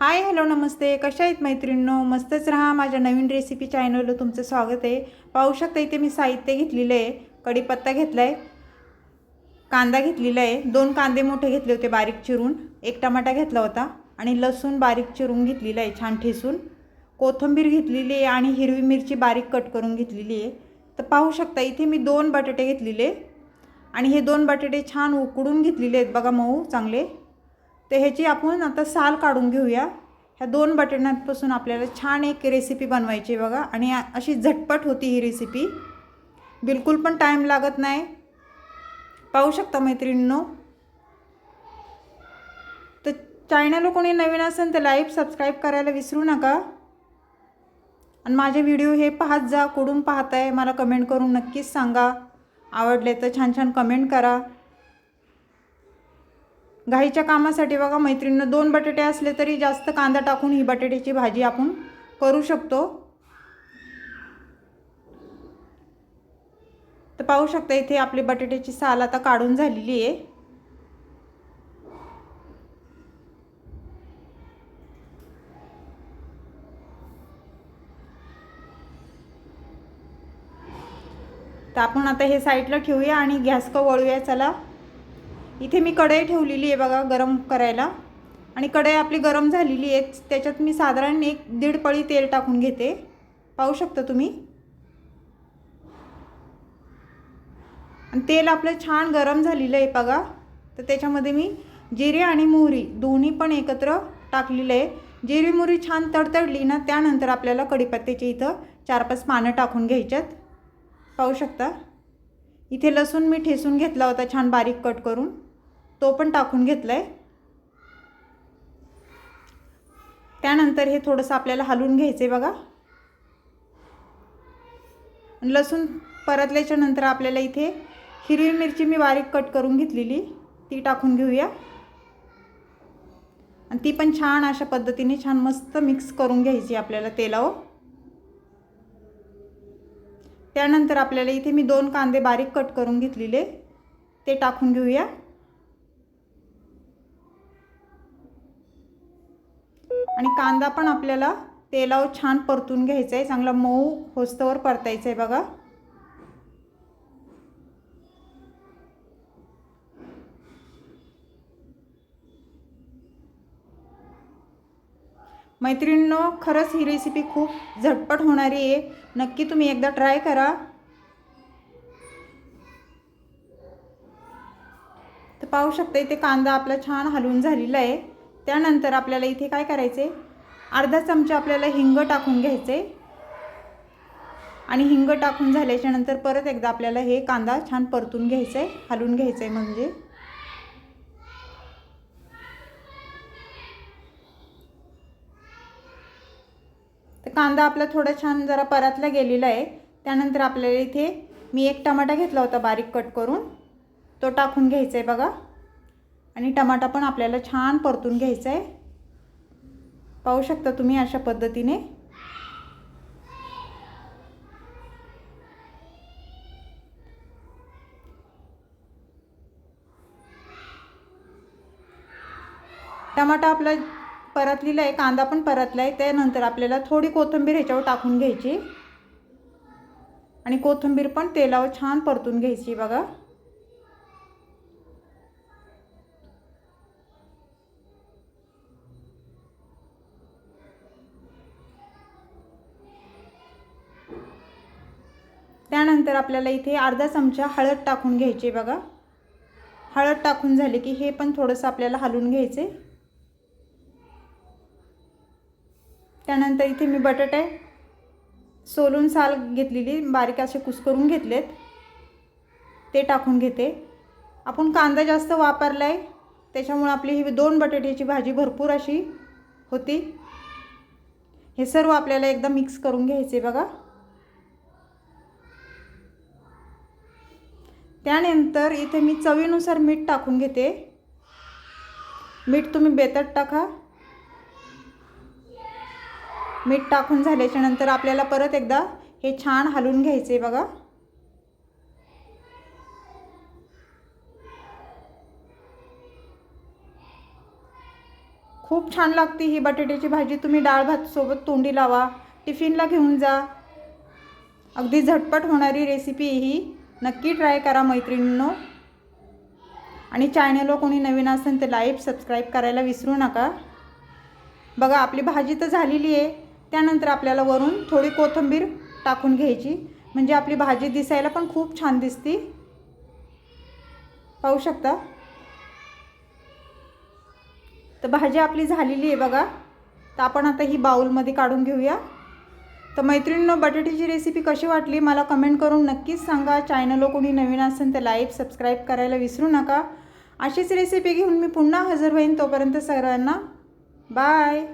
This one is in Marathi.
हाय हॅलो नमस्ते. कशा आहेत मैत्रिणींनो? मस्तच राहा. माझ्या नवीन रेसिपी चॅनलवर तुमचं स्वागत आहे. पाहू शकता इथे मी साहित्य घेतलेलं आहे. कढीपत्ता घेतला आहे कांदा घेतलेला आहे. दोन कांदे मोठे घेतले होते बारीक चिरून. एक टमाटा घेतला होता. आणि लसूण बारीक चिरून घेतलेला आहे छान ठेसून कोथिंबीर घेतलेली आहे आणि हिरवी मिरची बारीक कट करून घेतलेली आहे. तर पाहू शकता इथे मी दोन बटाटे घेतलेले. आणि हे दोन बटाटे छान उकडून घेतलेले आहेत. बघा मऊ चांगले. तर ह्याची आपण आता साल काढून घेऊया. ह्या दोन बटाट्यांपासून आपल्याला छान एक रेसिपी बनवायची आहे बघा. आणि अशी झटपट होती ही रेसिपी बिलकुल पण टाईम लागत नाही. पाहू शकता मैत्रिणींनो. तर चॅनल कोणी नवीन असेल तर लाईक सबस्क्राईब करायला विसरू नका. आणि माझे व्हिडिओ हे पाहत जा. कुठून पाहताय? मला कमेंट करून नक्कीच सांगा. आवडले तर छान छान कमेंट करा. घाईच्या कामासाठी बघा मैत्रिणीनं दोन बटाटे असले तरी जास्त कांदा टाकून ही बटाट्याची भाजी आपण करू शकतो. तर पाहू शकता इथे आपली बटाट्याची साल आता काढून झालेली आहे. तर आपण आता हे साईडला ठेवूया आणि गॅस का वळूया चला. इथे मी कढई ठेवलेली आहे बघा गरम करायला. आणि कढई आपली गरम झालेली आहे. त्याच्यात मी साधारण एक दीड पळी तेल टाकून घेते. पाहू शकता तुम्ही? आणि तेल आपलं छान गरम झालेलं आहे बघा. तर त्याच्यामध्ये मी जिरे आणि मोहरी दोन्ही पण एकत्र टाकलेलं आहे. जिरी मोहरी छान तडतडली ना त्यानंतर आपल्याला कढीपत्त्याची इथं चार पाच पानं टाकून घ्यायच्यात. पाहू शकता? इथे लसूण मी ठेसून घेतला होता छान बारीक कट करून. तो पण टाकून घेतला आहे त्यानंतर हे थोडंसं आपल्याला हलवून घ्यायचं आहे बघा. लसूण परतल्याच्या नंतर आपल्याला इथे हिरवी मिरची मी बारीक कट करून घेतलेली ती टाकून घेऊया. आणि ती पण छान अशा पद्धतीने छान मस्त मिक्स करून घ्यायची आपल्याला तेलावर त्यानंतर आपल्याला इथे मी दोन कांदे बारीक कट करून घेतलेले ते टाकून घेऊया. आणि कांदा पण आपल्याला तेलावर छान परतून घ्यायचा आहे चांगला मऊ होस्तवर परतायचं आहे बघा. मैत्रिणींनो खरंच ही रेसिपी खूप झटपट होणारी आहे. नक्की तुम्ही एकदा ट्राय करा. तर पाहू शकता इथे कांदा आपला छान हलवून झालेला आहे. त्यानंतर आपल्याला इथे काय करायचे? अर्धा चमचा आपल्याला हिंग टाकून घ्यायचे. आणि हिंग टाकून झाल्याच्यानंतर परत एकदा आपल्याला हे कांदा छान परतून घ्यायचा आहे हलून घ्यायचं आहे म्हणजे. तर कांदा आपला थोडा छान जरा परतला गेलेला आहे. त्यानंतर आपल्याला इथे मी एक टमाटा घेतला होता बारीक कट करून. तो टाकून घ्यायचा आहे बघा. आणि टमाटा पण आपल्याला छान परतून घ्यायचा आहे पाहू शकता तुम्ही अशा पद्धतीने. टमाटा आपला परतलेला आहे कांदा पण परतला आहे त्यानंतर आपल्याला थोडी कोथिंबीर ह्याच्यावर टाकून घ्यायची. आणि कोथिंबीर पण तेलावर छान परतून घ्यायची बघा. त्यानंतर आपल्याला इथे अर्धा चमचा हळद टाकून घ्यायची बघा. हळद टाकून झाले की हे पण थोडंसं आपल्याला हलवून घ्यायचे त्यानंतर इथे मी बटाटे सोलून साल घेतलेली बारीक असे कुस्करून घेतलेत. ते टाकून घेते. आपण कांदा जास्त वापरला आहे त्याच्यामुळे आपली ही दोन बटाट्याची भाजी भरपूर अशी होती. हे सर्व आपल्याला एकदा मिक्स करून घ्यायचे बघा. त्यानंतर इथे मी चवीनुसार मीठ टाकून घेते. मीठ तुम्ही बेतट टाका. मीठ टाकून झाल्याच्यानंतर आपल्याला परत एकदा हे छान हलवून घ्यायचे बघा. खूप छान लागते ही बटाट्याची भाजी. तुम्ही डाळ भात सोबत तोंडी लावा. टिफिनला घेऊन जा. अगदी झटपट होणारी रेसिपी ही. नक्की ट्राय करा मैत्रिणींनो. आणि चॅनलवर कोणी नवीन असेल तर लाईक सबस्क्राईब करायला विसरू नका. बघा आपली भाजी तर झालेली आहे. त्यानंतर आपल्याला वरून थोडी कोथिंबीर टाकून घ्यायची. म्हणजे आपली भाजी दिसायला पण खूप छान दिसती. पाहू शकता? तर भाजी आपली झालेली आहे बघा. तर आपण आता ही बाऊलमध्ये काढून घेऊया. तर मैत्रिणींनो बटाट्याची रेसिपी कशी वाटली मला कमेंट करून नक्कीच सांगा. चॅनलवर कोणी नवीन असेल तर लाईक सबस्क्राईब करायला विसरू नका. अशीच रेसिपी घेऊन मी पुन्हा हजर होईन तोपर्यंत सर्वांना बाय